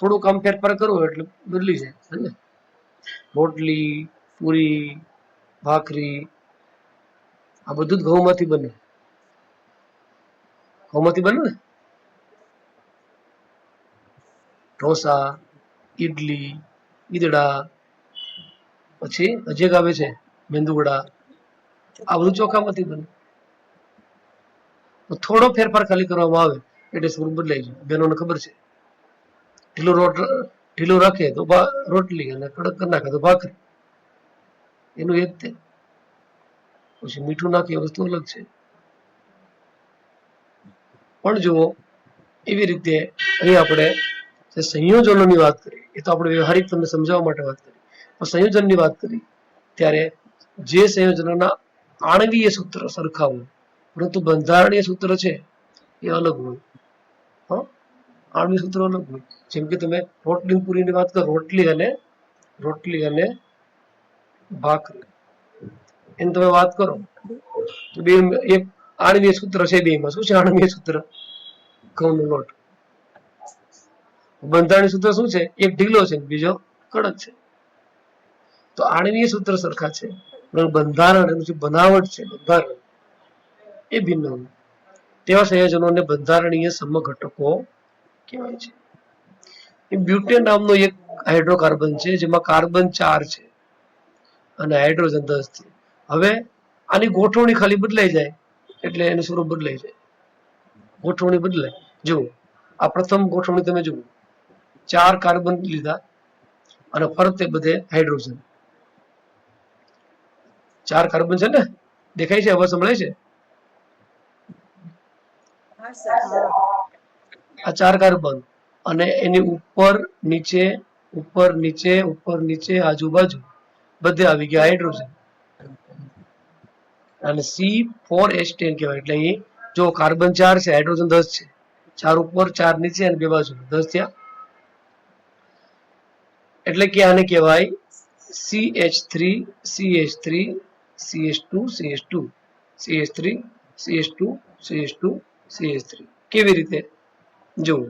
થોડું કામ ફેરફાર કરવો એટલે બદલી જાય ને? રોટલી, પૂરી, ભાખરી, આ બધું જ ઘઉંમાંથી બને. ઘઉંમાંથી બને ને? ઢોસા, ઈડલી, ઈદડા, પછી હજી એક આવે છે મેંદુવડા આ બધું ચોખામાંથી બને. થોડો ફેરફાર ખાલી કરવામાં આવે એટલે સ્વરૂપ બદલાઈ જાય. બહેનોને ખબર છે? ઢીલો રોટ ઢીલો રાખે તો રોટલી અને કડક કરી નાખે તો ભાખરી. એનું એક તે. પછી મીઠું નાખે વસ્તુ અલગ છે. પણ જુઓ, એવી રીતે અહીં આપણે જે સંયોજનોની વાત કરી, એ તો આપણે વ્યવહારિક તમને સમજાવવા માટે વાત કરી. પણ સંયોજનની વાત કરી, ત્યારે જે સંયોજનોના આણવીય સૂત્ર સરખા હોય, પરંતુ બંધારણીય સૂત્ર છે એ અલગ હોય. હં? આણવીય સૂત્ર જેમ કે તમે રોટલી પૂરીની વાત કરો, રોટલી અને રોટલી અને ભાખરી. એની તમે વાત કરો. તો બે, એક આણવીય સૂત્ર છે બેમાં. શું છે આણવીય સૂત્ર? ઘઉંનો લોટ. બંધારણીય સૂત્ર શું છે? એક ઢીલો છે, બીજો કડક છે. તો આણવીય સૂત્ર સરખા છે. બંધારણ એનું જે બનાવટ છે, બંધારણ, એ ભિન્ન તેવા સંયોજનોને બંધારણીય સમઘટકો કહેવાય છે. બ્યુટેન નામનો એક હાઇડ્રોકાર્બન છે, જેમાં કાર્બન ચાર છે અને હાઇડ્રોજન દસ છે. હવે આની ગોઠવણી ખાલી બદલાઈ જાય, એટલે એનું સ્વરૂપ બદલાઈ જાય. ગોઠવણી બદલાય. જુઓ, આ પ્રથમ ગોઠવણી તમે જુઓ. ચાર કાર્બન લીધા અને ફરતે બધે હાઇડ્રોજન. ચાર કાર્બન છે ને? દેખાય છે? અવાજ સંભળાય છે? આ ચાર કાર્બન અને એની ઉપર નીચે ઉપર નીચે ઉપર નીચે, આજુબાજુ બધે આવી ગયા હાઇડ્રોજન અને સી ફોર એચ ટેન કહેવાય. એટલે જો કાર્બન ચાર છે હાઇડ્રોજન દસ છે. ચાર ઉપર, ચાર નીચે અને બે બાજુ. દસ થયા. એટલે કે આને કહેવાય C H three C H three C H two C H two C H three C H two C H two C H three કેવી રીતે? જુઓ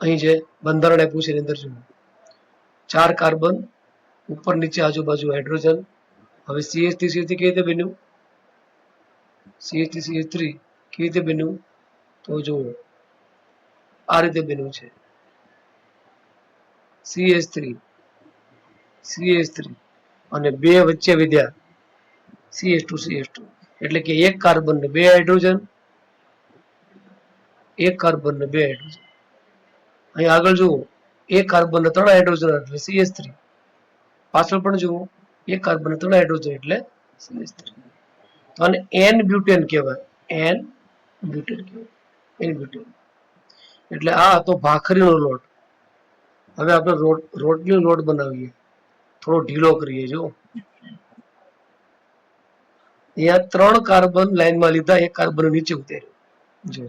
અહીં જે બંધારણ આપ્યું છે એની અંદર જુઓ. ચાર કાર્બન, ઉપર નીચે આજુબાજુ હાઇડ્રોજન. હવે સીએચથી સીએચ કેવી રીતે બન્યું? સીએચથી સીએચ થ્રી કેવી રીતે બન્યું? તો જુઓ, આ રીતે બન્યું છે. સીએચ થ્રી સીએચ થ્રી અને બે વચ્ચે વિદ્યા સીએચ ટુ સીએચ ટુ એટલે કે એક કાર્બન ને બે હાઇડ્રોજન એક કાર્બન ને બે હાઇડ્રોજન અહીં આગળ જુઓ, એક કાર્બન ને ત્રણ હાઇડ્રોજન એટલે સીએસ થ્રી પાછળ પણ જુઓ, એક કાર્બન ને ત્રણ હાઇડ્રોજન એટલે સીએસ થ્રી તો આને એન બ્યુટેન કહેવાય. એન બ્યુટેન કહેવાય. એન બ્યુટેન એટલે આ હતો ભાખરીનો લોટ. હવે આપણે રોટ, રોટલીનો લોટ બનાવીએ. થોડો ઢીલો કરીએ જો અહીંયા ત્રણ કાર્બન લાઈનમાં લીધા, એક કાર્બન નીચે ઉતાર્યો. જો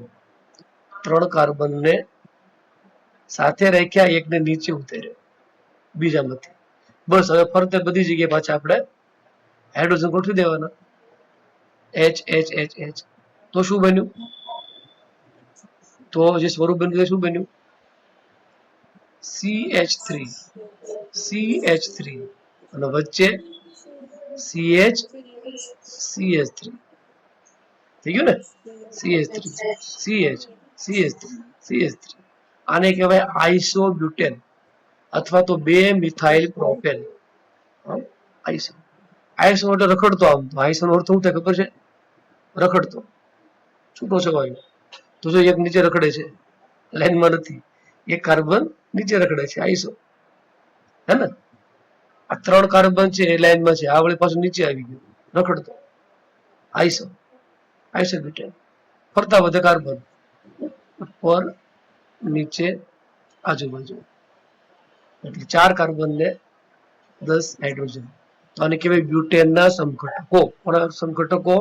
ત્રણ કાર્બનને સાથે રાખ્યા, એકને નીચે ઉતાર્યો. બીજામાંથી બસ, હવે ફરતે બધી જગ્યાએ પાછા આપણે હાઇડ્રોજન ગોઠવી દેવાના. એચ એચ એચ એચ તો શું બન્યું? તો જે સ્વરૂપ બન્યું તે શું બન્યું? C H three C H three અને વચ્ચે C H C H three થઈ ગયું ને? C H three C H C H three, C H three. આને કહેવાય આઈસો બ્યુટેન અથવા તો બે મિથાઇલ પ્રોપેન. આઈસો આઈસો એટલે રખડતો આમ તો. આઈસો નો અર્થ શું થાય ખબર છે? રખડતો. છૂટો છે વાયુ. તો જો એક નીચે રખડે છે લાઈનમાં નથી. એ કાર્બન નીચે રખડે છે આઈસો હે ને? આ ત્રણ કાર્બન છે એ લાઈનમાં છે. આ વળી પાછું નીચે આવી ગયું. રખડતો. આઈસો આઈસો બ્યુટેન ફરતા વધે કાર્બન. ઉપર નીચે આજુબાજુ. એટલે ચાર કાર્બન ને દસ હાઇડ્રોજન. તો આને કહેવાય બ્યુટેનના સમઘટકો કોના સમઘટકો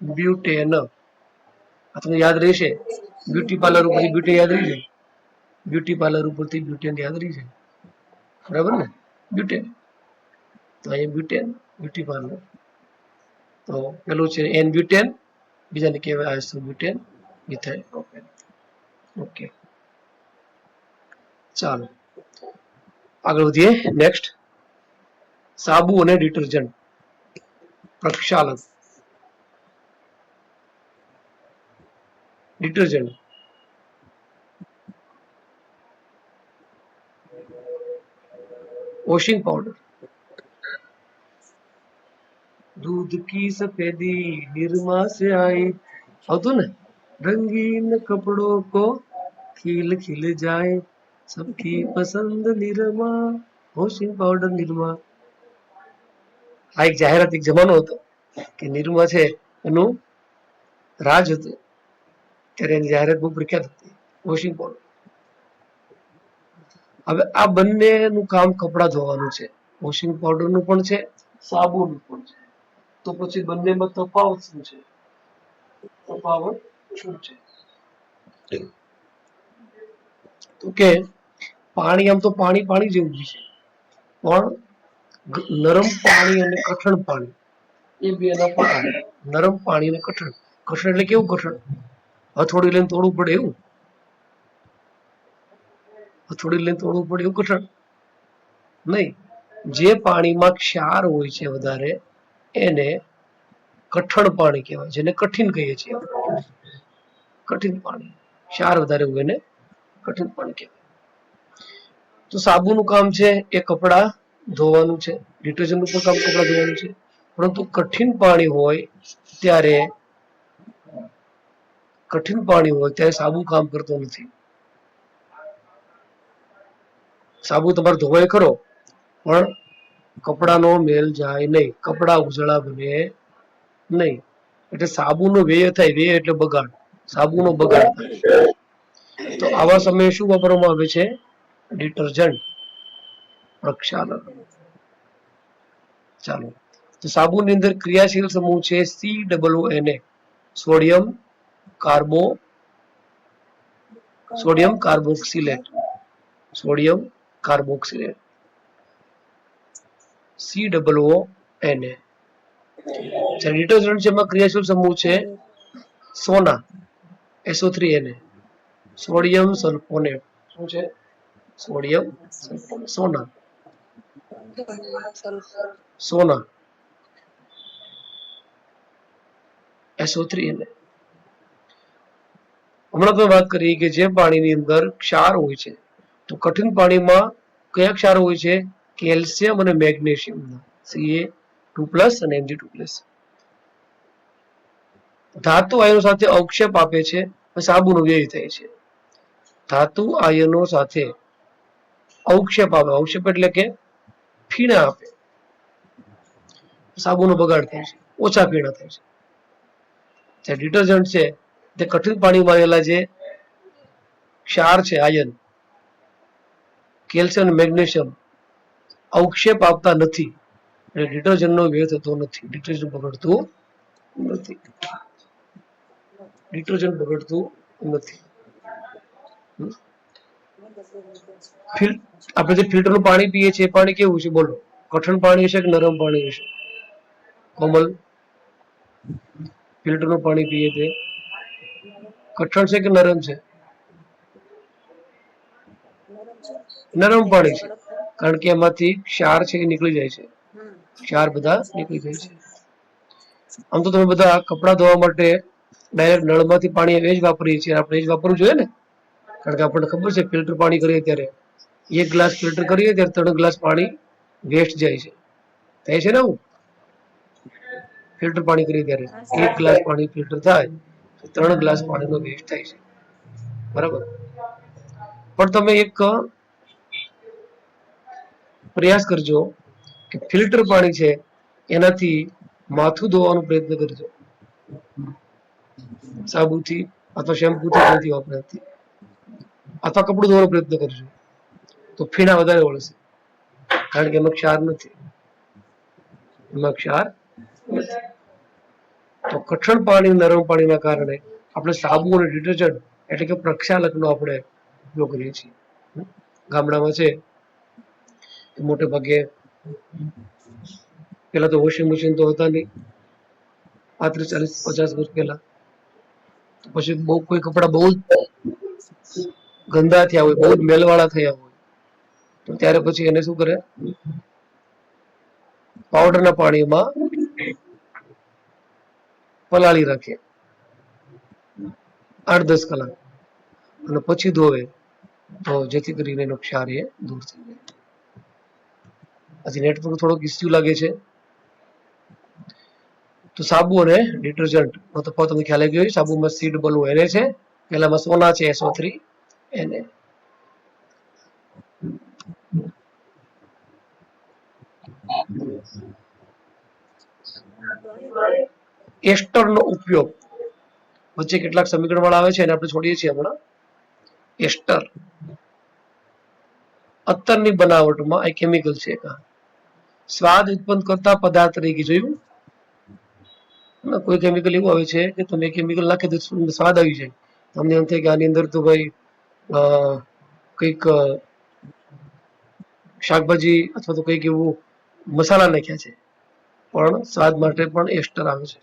બ્યુટેન. આ તમને યાદ રહેશે? બ્યુટી પાર્લર ઉપરથી બ્યુટી યાદ રહી જાય? બ્યુટી પાર્લર ઉપરથી બ્યુટેન યાદ રહી જાય? બરાબર ને? બ્યુટેન. તો અહીંયા બ્યુટેન, બ્યુટી પાર્લર. તો પેલું છે એન બ્યુટેન, બીજાને કહેવાય iso butane. Methyl propane okay ચાલો. આગળ વધીએ. નેક્સ્ટ સાબુ અને ડિટર્જન્ટ. પ્રક્ષાલક ડિટર્જન્ટ. વોશિંગ પાઉડર દૂધ કી સફેદી નિરમા સે આઈ. આવતું ને? रंगीन कपड़ों को खिल खिल जाए सबकी पसंद निरमा वॉशिंग पाउडर નિરમા આ એક જાહેરાત એક જમાનો હતો કે નિરમા છે એનું રાજ હતું ત્યારે એની જાહેરાત બહુ પ્રખ્યાત હતી વોશિંગ પાવડર હવે આ બંનેનું કામ કપડાં ધોવાનું છે વોશિંગ પાવડરનું પણ છે સાબુનું પણ છે તો પછી બંનેમાં તફાવત શું છે તફાવત તો કે પાણી આમ તો પાણી પાણી જેવું જ છે. પણ નરમ પાણી અને કઠણ પાણી, એ બે ના નરમ પાણી અને કઠણ. કઠણ એટલે કેવું કઠણ? હથોડી લઈને તોડવું પડે એવું? હથોડી લઈને તોડવું પડે એવું કઠણ? નહીં. જે પાણીમાં ક્ષાર હોય છે વધારે, એને કઠણ પાણી કહેવાય જેને કઠિન કહીએ છીએ. કઠિન પાણી ક્ષાર વધારે હોય એને કઠિન પાણી કહેવાય. તો સાબુનું કામ છે, એ કપડા ધોવાનું છે ડિટર્જન્ટનું પણ કામ કપડાં ધોવાનું છે. પરંતુ કઠિન પાણી હોય ત્યારે, કઠિન પાણી હોય ત્યારે સાબુ કામ કરતો નથી. સાબુ તમારે ધોવાય ખરો, પણ કપડાનો મેલ જાય નહીં. કપડા ઉજળા બને નહીં. એટલે સાબુનો વ્યય થાય, વ્યય એટલે બગાડ. સાબુનો બગાડ તો આવા સમયે શું વાપરવામાં આવે છે? ડિટર્જન્ટ. પ્રક્ષાલન. ચાલો. તો સાબુની અંદર ક્રિયાશીલ સમૂહ છે C double O N sodium carbo sodium carboxylate. Sodium carboxylate. C double O N એ ડિટર્જન્ટ છે એમાં ક્રિયાશીલ સમૂહ છે સોના. એસો થ્રી એને સોડિયમ સલ્ફોનેટ શું છે? સોડિયમ સોના સોના એસો થ્રી એને હમણાં પણ વાત કરી કે જે પાણીની અંદર ક્ષાર હોય છે, તો કઠિન પાણીમાં કયા ક્ષાર હોય છે? કેલ્શિયમ અને મેગ્નેશિયમ. સીએ ટુ પ્લસ અને એમજી ટુ પ્લસ ધાતુ આયનો સાથે અવક્ષેપ આપે છે સાબુનો વ્યય થાય છે. ધાતુ આયનો સાથે અવક્ષેપ આપે અવક્ષેપ એટલે કે ફીણા આપે. સાબુનો બગાડ થાય છે. ઓછા ફીણા થાય છે. જે ડિટર્જન્ટ છે, તે કઠિન પાણીમાં આવેલા જે ક્ષાર છે, આયન, કેલ્શિયમ મેગ્નેશિયમ, અવક્ષેપ આપતા નથી. એટલે ડિટર્જન્ટનો વ્યય થતો નથી. ડિટર્જન્ટ બગડતું નથી. ડિટર્જન્ટ બગડતું નથી. આપણે જે ફિલ્ટરનું પાણી પીએ છીએ, એ પાણી કેવું છે? બોલો. કઠણ પાણી હશે કે નરમ પાણી હશે? કોમલ, ફિલ્ટરનું પાણી પીએ તે. કઠણ છે કે નરમ છે? નરમ પાણી છે. કારણ કે એમાંથી ક્ષાર છે એ નીકળી જાય છે. ક્ષાર બધા નીકળી જાય છે. આમ તો તમે બધા કપડાં ધોવા માટે ડાયરેક્ટ નળમાંથી પાણી એ જ વાપરીએ છીએ. આપણે એ જ વાપરવું જોઈએ ને? કારણ કે આપણને ખબર છે, ફિલ્ટર પાણી કરીએ ત્યારે એક ગ્લાસ ફિલ્ટર કરીએ ત્યારે ત્રણ ગ્લાસ પાણી વેસ્ટ જાય છે. થાય છે ને આવું? ફિલ્ટર પાણી કરીએ ત્યારે એક ગ્લાસ પાણી ફિલ્ટર થાય ત્રણ ગ્લાસ પાણીનો વેસ્ટ થાય છે. બરાબર? પણ તમે એક પ્રયાસ કરજો કે ફિલ્ટર પાણી છે, એનાથી માથું ધોવાનો પ્રયત્ન કરજો. સાબુથી અથવા શેમ્પૂથી નથી વાપરાતી. અથવા કપડું ધોવાનો પ્રયત્ન કરજો. તો ફીણા વધારે વળશે. કારણ કે એમાં ક્ષાર નથી. એમાં ક્ષાર તો કઠણ પાણી, નરમ પાણીના કારણે આપણે સાબુ અને ડિટર્જન્ટ એટલે કે પ્રક્ષાલકનો આપણે ઉપયોગ કરીએ છીએ. ગામડામાં છે મોટે ભાગે પેલા તો વોશિંગ મશીન તો હતા નહીં. પાંત્રીસ ચાલીસ પચાસ વર્ષ પહેલા પછી બહુ કોઈ કપડા બહુ જ ગંદા થયા હોય, બહુ જ મેલવાળા થયા હોય, તો ત્યારે પછી એને શું કરે? પાવડરના પાણીમાં પલાળી રાખે. આઠ દસ કલાક. અને પછી ધોવે. તો જેથી કરીને એનો ક્ષાર એ દૂર થઈ જાય. હજી નેટવર્ક થોડોક ઇસ્યુ લાગે છે. તો સાબુ અને ડિટર્જન્ટ નો તફાવત તમને ખ્યાલ આવી ગયો સાબુમાં સી ડબલ એને છે. પહેલામાં સોના છે એસઓ થ્રી. એને એસ્ટરનો ઉપયોગ. વચ્ચે કેટલાક સમીકરણ વાળા આવે છે, એને આપણે છોડીએ છીએ હમણાં. એસ્ટર. અત્તરની બનાવટમાં આ કેમિકલ છે સ્વાદ ઉત્પન્ન કરતા પદાર્થ તરીકે જોયું. કોઈ કેમિકલ એવું આવે છે કે તમે કેમિકલ નાખી દો સ્વાદ આવી જાય. તમને એમ થાય કે આની અંદર તો ભાઈ કંઈક શાકભાજી અથવા તો કંઈક એવું મસાલા નાખ્યા છે. પણ સ્વાદ માટે પણ એસ્ટર આવે છે.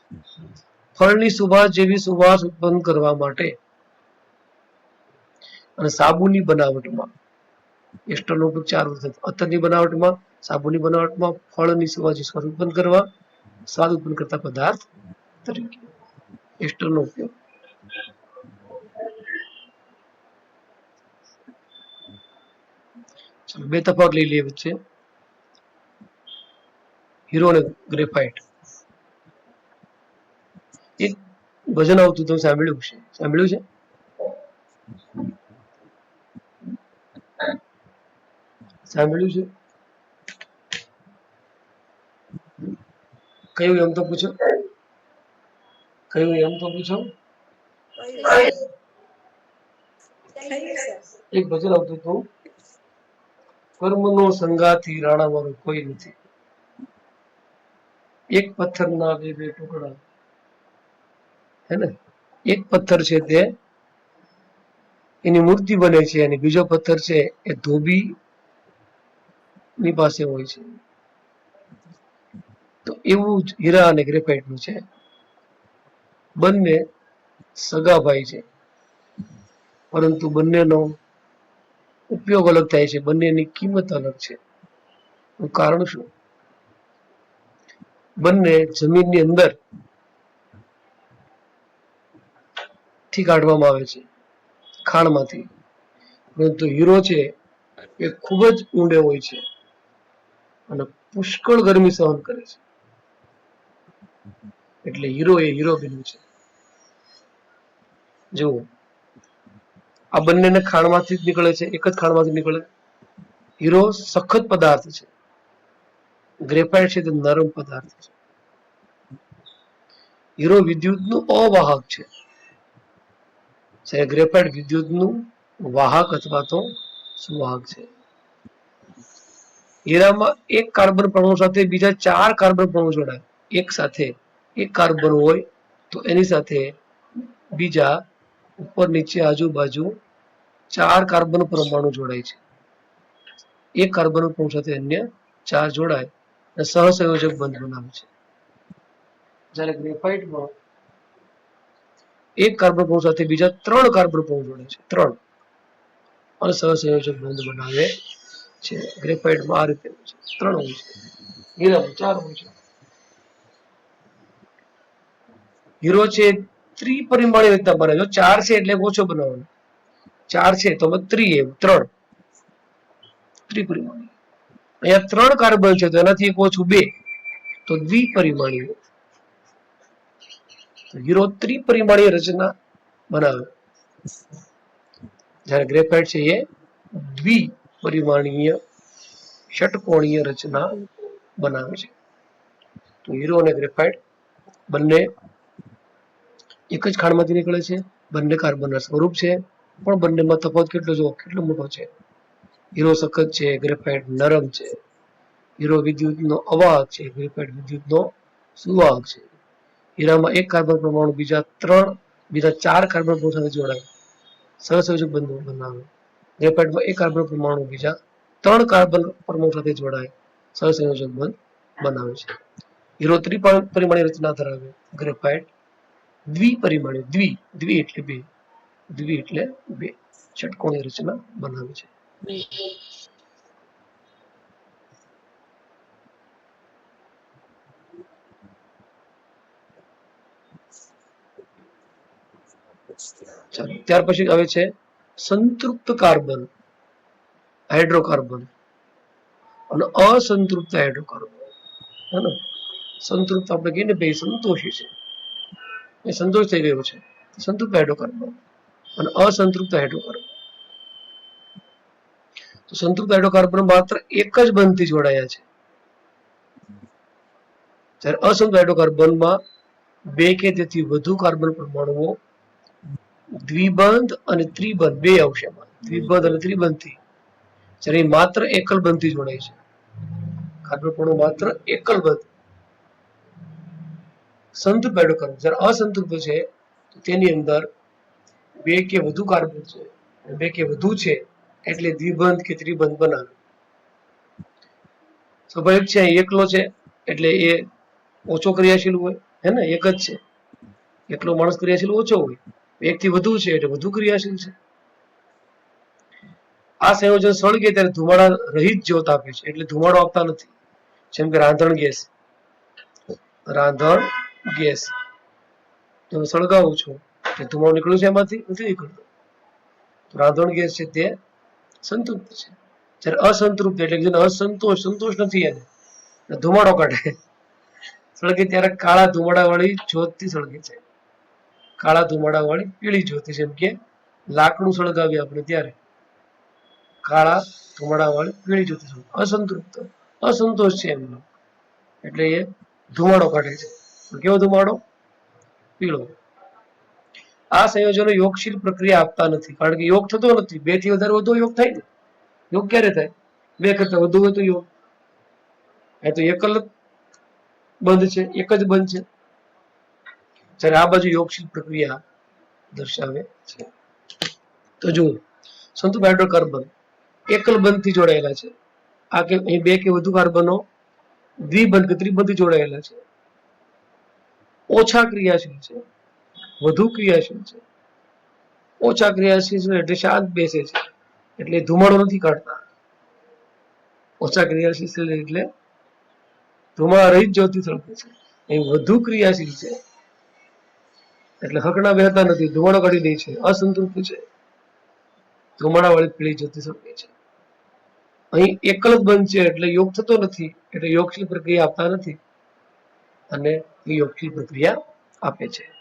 ફળની સુવાસ જેવી સુવાસ ઉત્પન્ન કરવા માટે અને સાબુની બનાવટમાં એસ્ટરનો ઉપયોગ ચાર વખત. અત્તરની બનાવટમાં, સાબુની બનાવટમાં ફળની સુવાસ ઉત્પન્ન કરવા, સ્વાદ ઉત્પન્ન કરતા પદાર્થ તરીકે એસ્ટરનો ઉપયોગ. બે તફાવત લઈ લઈએ વચ્ચે. હીરો અને ગ્રેફાઇટ. એક ભજન આવતું તમે સાંભળ્યું છે સાંભળ્યું છે? સાંભળ્યું છે? કયું એમ તો પૂછો. કયું એમ તો પૂછો. એક ભજન આવતું હતું. કર્મનો સંગાથી રાણા મારો કોઈ નથી. એક પથ્થર ના બે બે ટુકડા. હે ને? એક પથ્થર છે તે, એની મૂર્તિ બને છે અને બીજો પથ્થર છે એ ધોબી ની પાસે હોય છે. તો એવું જ હીરા અને ગ્રેફાઇટનું છે. બંને સગા ભાઈ છે. પરંતુ બંનેનો ઉપયોગ અલગ થાય છે. બંનેની કિંમત અલગ છે. એનું કારણ શું? બંને જમીનની અંદરથી કાઢવામાં આવે છે. ખાણમાંથી. પરંતુ હીરો છે એ ખૂબ જ ઊંડે હોય છે અને પુષ્કળ ગરમી સહન કરે છે. એટલે હીરો એ હીરો બન્યું છે. જુઓ. આ બંનેને ખાણમાંથી જ નીકળે છે, એક જ ખાણમાંથી નીકળે. હીરો સખત પદાર્થ છે. ગ્રેફાઇટ છે, તે નરમ પદાર્થ છે. હીરો વિદ્યુતનું અવાહક છે. જ્યારે ગ્રેફાઇટ વિદ્યુતનું વાહક અથવા તો સુવાહક છે. હીરામાં એક કાર્બન પરમાણુ સાથે બીજા ચાર કાર્બન પરમાણુ જોડાય, એક સાથે. એક કાર્બન હોય, તો એની સાથે બીજા ઉપર નીચે આજુબાજુ ચાર કાર્બન પરમાણુ જોડાય છે. એક કાર્બન પરમાણુ સાથે અન્ય ચાર જોડાય અને સહસંયોજક બંધ બનાવે છે. જ્યારે ગ્રેફાઇટમાં એક કાર્બન પરમાણુ સાથે બીજા ત્રણ કાર્બન પરમાણુ જોડાય છે. ત્રણ. અને સહસંયોજક બંધ બનાવે છે. ગ્રેફાઇટમાં આ રીતે ત્રણ હોય છે. હીરામાં ચાર હોય છે. હીરો છે ત્રિપરિમાણીય રીતના બને જો ચાર છે એટલે ઓછો બનાવવાનો. ચાર છે, તો ત્રી એમ ત્રણ. ત્રિપરિમાણીય અહીંયા ત્રણ કાર્બન છે, તો એનાથી એક ઓછું બે. તો દ્વિપરિમાણીય. હીરો ત્રિપરિમાણીય રચના બનાવે. જ્યારે ગ્રેફાઇટ છે એ દ્વિપરિમાણીય ષટકોણીય રચના બનાવે છે. તો હીરો અને ગ્રેફાઇટ બંને એક જ ખાણમાંથી નીકળે છે. બંને કાર્બનના સ્વરૂપ છે. પણ બંનેમાં તફાવત કેટલો જો કેટલો મોટો છે? હીરો સખત છે, ગ્રેફાઇટ નરમ છે. હીરો વિદ્યુતનો અવાહક છે, ગ્રેફાઇટ વિદ્યુતનો સુવાહક છે. હીરામાં એક કાર્બન પરમાણુ, બીજા ત્રણ, બીજા ચાર કાર્બન પરમાણુ સાથે જોડાય. સહસંયોજક બંધ બનાવે. ગ્રેફાઇટમાં એક કાર્બન પરમાણુ, બીજા ત્રણ કાર્બન પરમાણુ સાથે જોડાય. સહસંયોજક બંધ બનાવે છે. હીરો ત્રિપરિમાણીય રચના ધરાવે. ગ્રેફાઇટ દ્વિપરિમાણીય દ્વિ દ્વિ એટલે બે. દ્વિ એટલે બે. ષટકોણીય રચના બનાવે છે. ચાલો ત્યાર પછી આવે છે સંતૃપ્ત કાર્બન હાઇડ્રોકાર્બન અને અસંતૃપ્ત હાઇડ્રોકાર્બન. હે સંતૃપ્ત આપણે કહીએ ને બે સંતોષી છે. એ સંતોષ થઈ ગયો છે. સંતૃપ્ત હાઇડ્રોકાર્બન અને અસંતૃપ્ત હાઇડ્રોકાર્બન તો સંતૃપ્ત હાઇડ્રોકાર્બન માત્ર એક જ બંધથી જોડાયા છે. જ્યારે અસંતૃપ્ત હાઇડ્રોકાર્બનમાં બે કે તેથી વધુ કાર્બન પરમાણુઓ દ્વિબંધ અને ત્રિબંધ, બે આવશે દ્વિબંધ અને ત્રિબંધથી. જ્યારે માત્ર એકલ બંધથી જોડાય છે. કાર્બન પરમાણુ માત્ર એકલ બંધ સંતૃપ્ત કરવું જ્યારે અસંતૃપ્ત છે તેની અંદર બે કે વધુ કાર્બન છે બે કે વધુ છે, એટલે દ્વિબંધ કે ત્રિબંધ બનાવે. સ્વાભાવિક છે એકલો છે, એટલે એ ઓછો ક્રિયાશીલ હોય, હે ને? એક જ છે. એકલો માણસ ક્રિયાશીલ ઓછો હોય. એકથી વધુ છે, એટલે વધુ ક્રિયાશીલ છે. આ સંયોજન સળગે ત્યારે ધુમાડા રહિત જ્યોત આપે છે, એટલે ધુમાડો આપતા નથી. જેમ કે રાંધણ ગેસ. રાંધણ ગેસ. તમે સળગાવું છું. તે ધુમાડો નીકળ્યો છે એમાંથી નથી નીકળતો? તો રાંધણ ગેસ છે તે સંતૃપ્ત છે. જ્યારે અસંતૃપ્ત એટલે જેને અસંતોષ, સંતોષ નથી એને. ધુમાડો કાઢે. સળગે ત્યારે કાળા ધુમાડા વાળી જ્યોતથી સળગે છે. કાળા ધુમાડા વાળી પીળી જ્યોતિ જેમ કે લાકડું સળગાવીએ આપણે ત્યારે. કાળા ધુમાડા વાળી પીળી જ્યોતિ અસંતૃપ્ત, અસંતોષ છે એમનો. એટલે એ ધુમાડો કાઢે છે. કેવો ધુમાડો પીળો. આ સંયોજનો યોગશીલ પ્રક્રિયા આપતા નથી. કારણ કે યોગ થતો નથી. બેથી વધારે વધુ યોગ થાય ને? યોગ ક્યારે થાય? બે કરતા વધુ હોય તો યોગ. એ તો એકલ બંધ છે, એક જ બંધ છે. જ્યારે આ બાજુ યોગશીલ પ્રક્રિયા દર્શાવે છે. તો જુઓ, સંતુ હાઇડ્રોકાર્બન એકલ બંધથી જોડાયેલા છે. આ કે અહીં બે કે વધુ કાર્બનો દ્વિબંધ કે ત્રિબંધથી જોડાયેલા છે. ઓછા ક્રિયાશીલ છે. વધુ ક્રિયાશીલ છે. ઓછા ક્રિયાશીલ એટલે શાંત બેસે છે. એટલે ધુમાડો નથી કાઢતા. ઓછા ક્રિયાશીલ એટલે ધુમાડા રહી જ્યોતિ સળગે છે. એ વધુ ક્રિયાશીલ છે. એટલે હકડા બેહતા નથી. ધુમાડો કાઢી દે છે. અસંતૃપ્ત છે. ધુમાડા વાળી પીળી જ્યોતિ સળગે છે. અહીં એકલ જ બંધ છે એટલે યોગ થતો નથી. એટલે યોગશીલ પ્રક્રિયા આપતા નથી. અને યોગશીલ પ્રક્રિયા આપે છે.